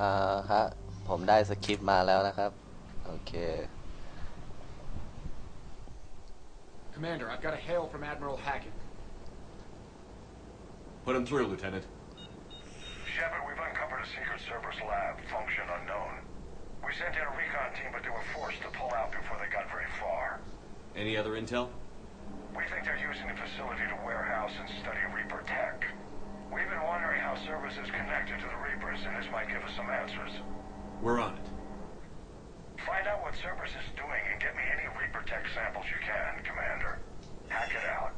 อ่าฮะ ผมได้สคริปต์มาแล้วนะครับ โอเค Commander, I've got a hail from Admiral Hackett. Put him through, Lieutenant. Shepard, we've uncovered a secret service lab, function unknown. We sent in a recon team, but they were forced to pull out before they got very far. Any other intel? We think they're using the facility to warehouse and study Reaper tech. We've been wondering how service is connected to the Reapers, and this might give us some answers. We're on it. Find out what Cerberus is doing and get me any Reaper tech samples you can, Commander. Hack it out.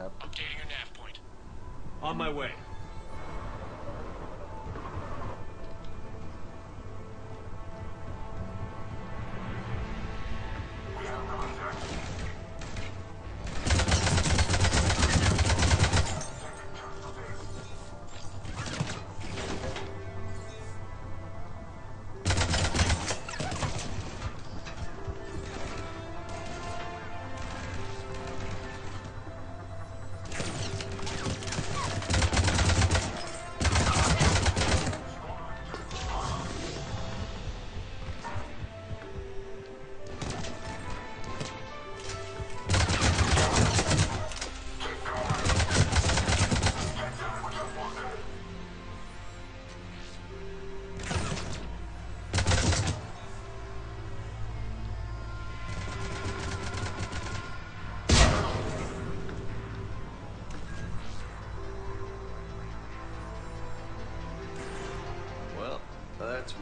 Updating your nav point. On my way.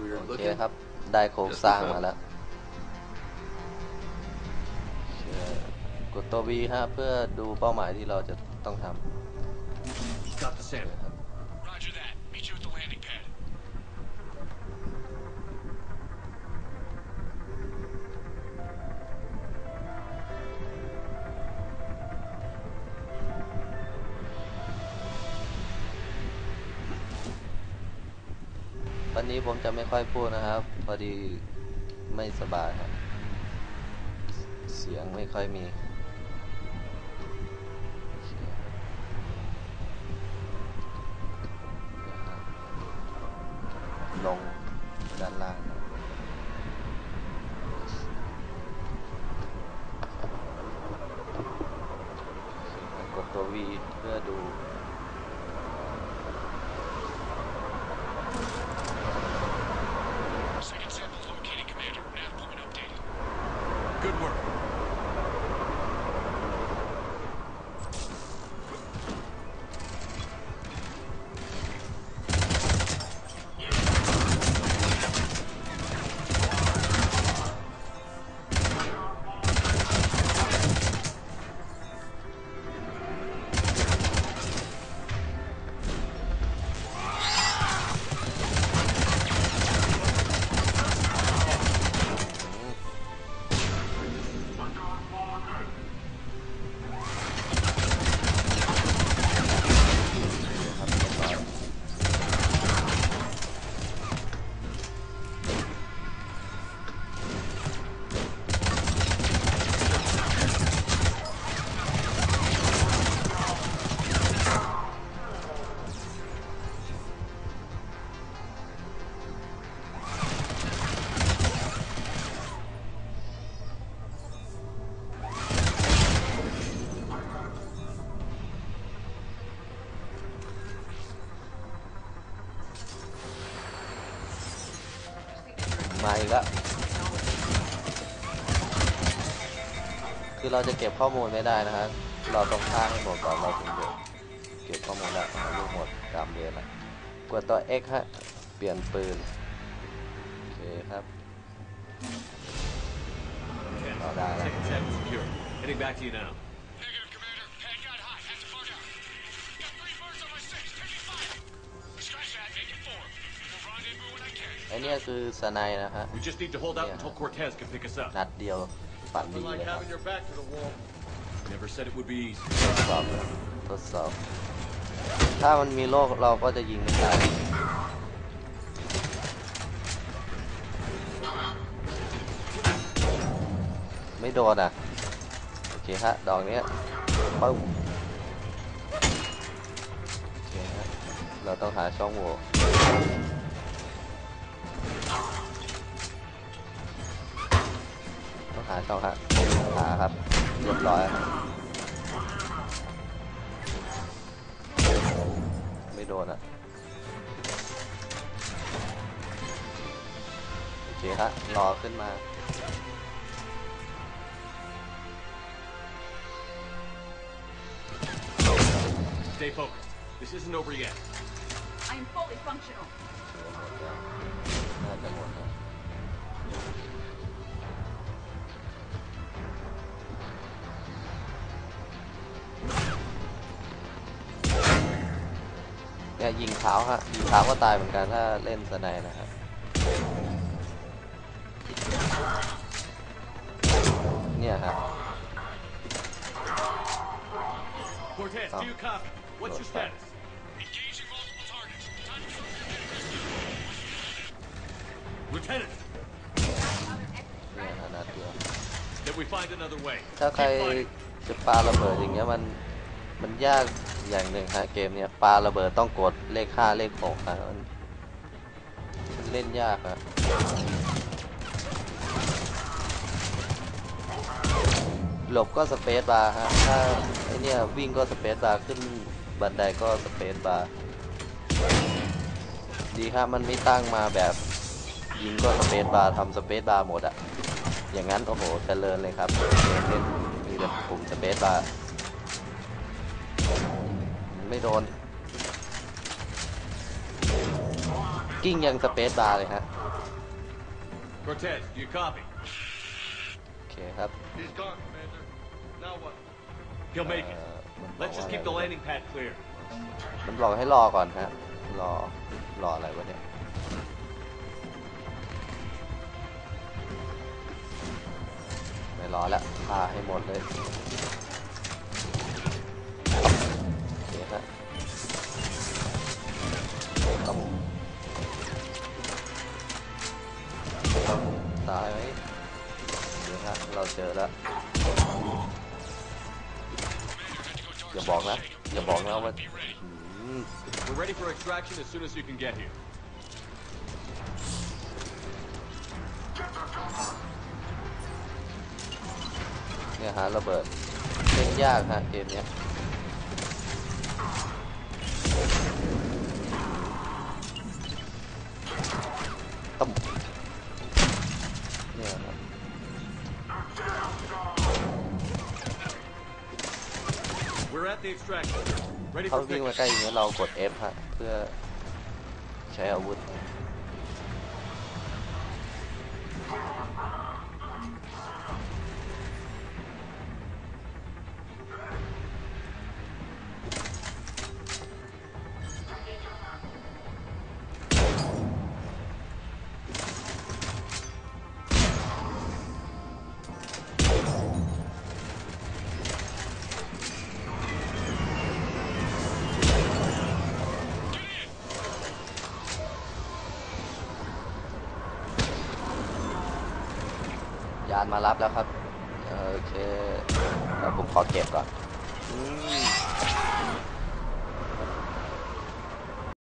Weird โอเค looking. ครับ ได้โครงสร้างมาแล้วกดตัว V ฮะเพื่อดูเป้าหมายที่เราจะต้องท Got the sample. ำ นนี้ผมจะไม่ค่อยพูดนะครับ พอดีไม่สบายครับ เสียงไม่ค่อยมี ลงด้านล่างกดตัว V เพื่อดู คือเราจะเก็บข้อมูลไม่ได้นะครับ เราต้องฆ่าให้หมดก่อนเราถึงจะเก็บข้อมูลได้เอาลูกหมดตามเรียนนะกดตัว X ฮะ เปลี่ยนปืน โอเคครับ Ten. Oh, that- Second sample secure. Heading back to you now. Negative, Commander. Pad got hot. Had to bug out. Got three birds on my six. Taking fire. Scratch that. Make it four. อันเนี้ยคือสไนด์นะฮะ We just need to hold out Yeah. until Cortez can pick us up. นัดเดียว ฝันดี Nothing เล like ยครับ having your back to the wall. Never said it would be easy. ทดสอบเลยทดสอบ ถ้ามันมีโลกเราก็จะยิงไม่ได้ ไม่โดนอะ โอเคฮะ ดอกเนี้ยปึ้มโอเคฮะ เราต้องหาช่องโหว่ หาช่องฮะหาครับเรียบร้อยครับไม่โดนอะโอเคฮะรอขึ้นมา Stay focused. This isn't over yet. I am fully functional. น่าจะหมดแล้ว เนี่ยยิงเท้าฮะยิงเท้าก็ตายเหมือนกันถ้าเล่นสไนด์นะครับเนี่ยฮะ Cortez, Oh. do you copy? What's your Oh, fine. status? Engaging multiple targets. Time to Lieutenant, เนี่ยฮะนัดเดียว that we find another way. ถ้าใคร Keep fighting. จะปาระเบิดอย่างเงี้ยมันมันยาก อย่างหนึ่งฮะเกมเนี้ยปาระเบิดต้องกดเลขห้าเลขหกฮะมันมันเล่นยากฮะหลบก็สเปซบาร์ฮะถ้าไอเนี้ยวิ่งก็สเปซบาร์ขึ้นบันไดก็สเปซบาร์ดีครับมันไม่ตั้งมาแบบยิงก็สเปซบาร์ทำสเปซบาร์หมดอะอย่างนั้นโอ้โหเจริญเลยครับเกมเล่นมีแต่ปุ่มสเปซบาร์ ไม่โดน กิ้งยังสเปซบาร์เลยฮะ Cortez, do you copy? โอเคครับ He's gone, Commander. Now what? He'll make it. เอ่อมันบอก Let's just ว่า keep the landing pad clear. มันบอกให้รอก่อนฮะ รอ รออะไรวะเนี่ย ไม่รอแล้วพาให้หมดเลย ตายไหมเดี๋ยวฮะเราเจอแล้วอย่าบอกนะอย่าบอกนะว่าอืม We're ready for extraction as soon as you can get here. เนี่ยฮะระเบิดเล่นยากฮะเกมเนี้ย เขาวิ่งมาใกล้อย่างเงี้ยเรากด F ฮะเพื่อใช้อาวุธ ยานมารับแล้วครับ โอเคผมขอเก็บก่อน